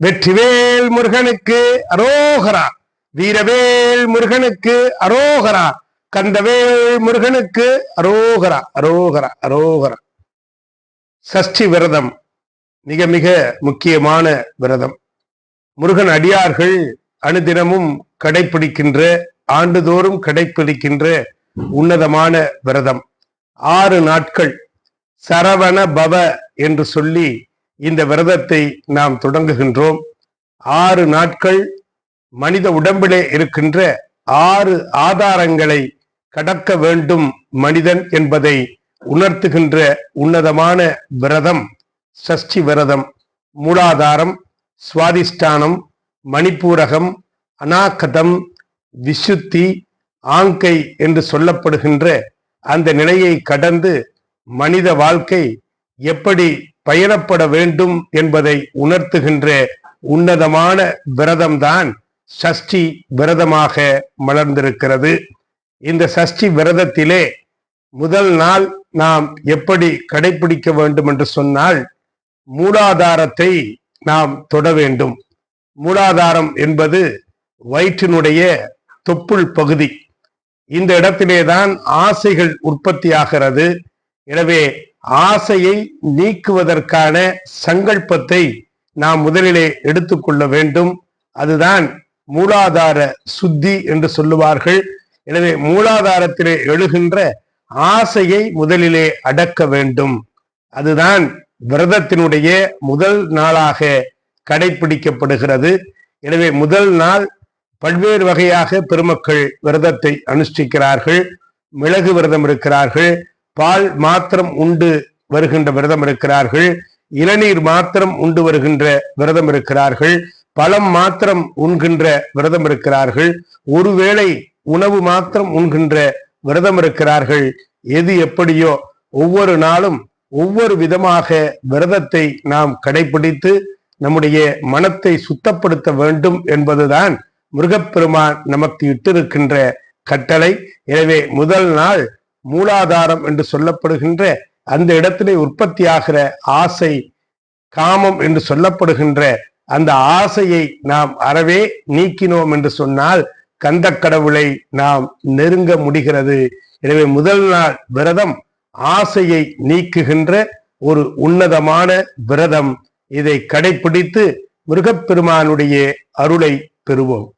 வெற்றிவேல் முருகனுக்கு அரோகரா. வீரவேல் முருகனுக்கு அரோகரா. கந்தவேல் முருகனுக்கு அரோகரா. அரோகரா அரோகரா. சஷ்டி விரதம் மிக மிக முக்கியமான விரதம். முருகன் அடியார்கள் அனுதினமும் கடைபிடிக்கின்ற ஆண்டுதோறும் கடைபிடிக்கின்ற உன்னதமான விரதம். ஆறு நாட்கள் சரவண பவ என்று சொல்லி இந்த விரதத்தை நாம் தொடங்குகின்றோம். ஆறு நாட்கள் மனித உடம்பிலே இருக்கின்ற ஆறு ஆதாரங்களை கடக்க வேண்டும் மனிதன் என்பதை உணர்த்துகின்ற உன்னதமான விரதம் சஷ்டி விரதம் மூலாதாரம் சுவாதிஷ்டானம் மணிப்பூரகம் அநாகதம் விசுத்தி ஆங்கை என்று சொல்லப்படுகின்ற அந்த நிலையை கடந்து மனித வாழ்க்கை எப்படி பயணப்பட வேண்டும் என்பதை உணர்த்துகின்ற உன்னதமான விரதம்தான் சஷ்டி விரதமாக மலர்ந்திருக்கிறது. இந்த சஷ்டி விரதத்திலே முதல் நாள் நாம் எப்படி கடைபிடிக்க வேண்டும் என்று சொன்னால் மூலாதாரத்தை நாம் தொட வேண்டும். மூலாதாரம் என்பது வயிற்றினுடைய தொப்புள் பகுதி. இந்த இடத்திலேதான் ஆசைகள் உற்பத்தியாகிறது. எனவே ஆசையை நீக்குவதற்கான சங்கல்பத்தை நாம் முதலிலே எடுத்துக்கொள்ள வேண்டும். அதுதான் மூலாதார சுத்தி என்று சொல்லுவார்கள். எனவே மூலாதாரத்திலே எழுகின்ற ஆசையை முதலிலே அடக்க வேண்டும். அதுதான் விரதத்தினுடைய முதல் நாளாக கடைபிடிக்கப்படுகிறது எனவே முதல் நாள் பல்வேறு வகையாக பெருமக்கள் விரதத்தை அனுஷ்டிக்கிறார்கள். மிளகு விரதம் இருக்கிறார்கள். பால் மாத்திரம் உண்டு வருகின்ற விரதம் இருக்கிறார்கள். இளநீர் மாத்திரம் உண்டு வருகின்ற விரதம் இருக்கிறார்கள். பழம் மாத்திரம் உண்கின்ற விரதம் இருக்கிறார்கள். ஒருவேளை உணவு மாத்திரம் உண்கின்ற விரதம் இருக்கிறார்கள். எது எப்படியோ ஒவ்வொரு நாளும் ஒவ்வொரு விதமாக விரதத்தை நாம் கடைபிடித்து நம்முடைய மனத்தை சுத்தப்படுத்த வேண்டும் என்பதுதான் முருகப்பெருமான் நமக்கு இட்டிருக்கின்ற கட்டளை. எனவே முதல் நாள் மூலாதாரம் என்று சொல்லப்படுகின்ற அந்த இடத்திலே உற்பத்தியாகிற ஆசை காமம் என்று சொல்லப்படுகின்ற அந்த ஆசையை நாம் அறவே நீக்கினோம் என்று சொன்னால் கந்த கடவுளை நாம் நெருங்க முடிகிறது. எனவே முதல் நாள் விரதம் ஆசையை நீக்குகின்ற ஒரு உன்னதமான விரதம். இதை கடைபிடித்து முருகப்பெருமானுடைய அருளை பெறுவோம்.